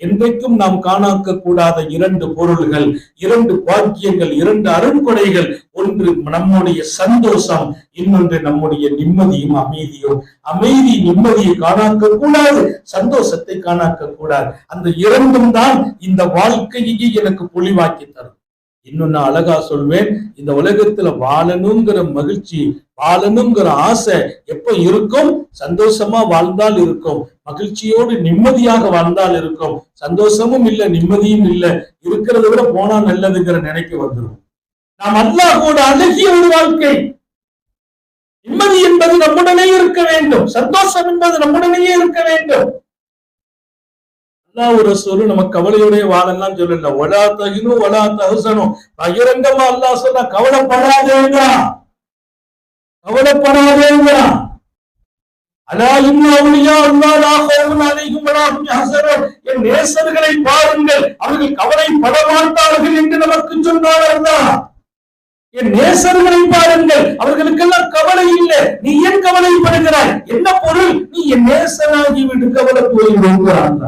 என்றைக்கும் நாம் காணாக்க கூடாத இரண்டு பொருள்கள் இரண்டு பாக்கியங்கள் இரண்டு அருண்கொடைகள் ஒன்று நம்முடைய சந்தோஷம் இன்னொன்று நம்முடைய நிம்மதியும் அமைதியும். அமைதி நிம்மதியை காணாக்க கூடாது சந்தோஷத்தை காணாக்க கூடாது அந்த இரண்டும் தான் இந்த வாழ்க்கையை எனக்கு பொலிவாக்கி தரும். இன்னும் நான் அழகா சொல்வேன் இந்த உலகத்துல வாழணுங்கிற மகிழ்ச்சி வாழணுங்கிற ஆசை எப்ப இருக்கும்? சந்தோஷமா வாழ்ந்தால் இருக்கும். மகிழ்ச்சியோடு நிம்மதியாக வாழ்ந்தால் இருக்கும். சந்தோஷமும் இல்ல நிம்மதியும் இல்ல. இருக்கிறத விட போனா நல்லதுங்கிற நினைக்க வந்துடும் நாம் அல்லா கூட அழகிய ஒரு வாழ்க்கை. நிம்மதி என்பது நம்முடனே இருக்க வேண்டும். சந்தோஷம் என்பது நம்முடனேயே இருக்க வேண்டும். அல்லாஹ் ஒரு சொல்லு நம்ம கவலையுடைய வாழலாம் சொல்லல ஒலா தகினும் ஒலா தகுசனும் பகிரங்கமா அல்லாஹ் சொல்ல கவலைப்படாதேங்க கவலைப்படாதேங்க. அலா இன்னும் என் நேசர்களை பாருங்கள் அவர்கள் கவலைப்பட மாட்டார்கள் என்று நமக்கு சொன்னார் அல்லாஹ். என் நேசர்களை பாருங்கள் அவர்களுக்கெல்லாம் கவலை இல்லை. நீ ஏன் கவலைப்படுகிறாய்? என்ன பொருள்? நீ என் நேசனாகி விட்டு கவலை போய் போயிருக்கிறான்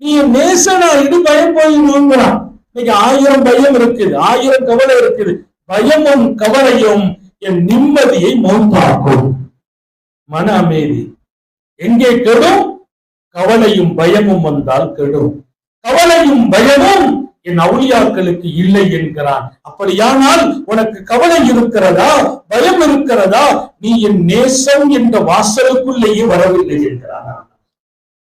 நீ என் இது பயம் போயிருக்கிறான் இன்னைக்கு ஆயிரம் பயம் இருக்குது ஆயிரம் கவலை இருக்குது. பயமும் கவலையும் என் நிம்மதியை மௌத்தாக்கும் மன அமைதி. எங்கே கெடும்? கவலையும் பயமும் வந்தால் கெடும். கவலையும் பயமும் என் அவுளியாக்களுக்கு இல்லை என்கிறான். அப்படியானால் உனக்கு கவலை இருக்கிறதா? பயம் இருக்கிறதா? நீ என் நேசம் என்ற வாசலுக்குள்ளேயே வரவில்லை என்கிறானா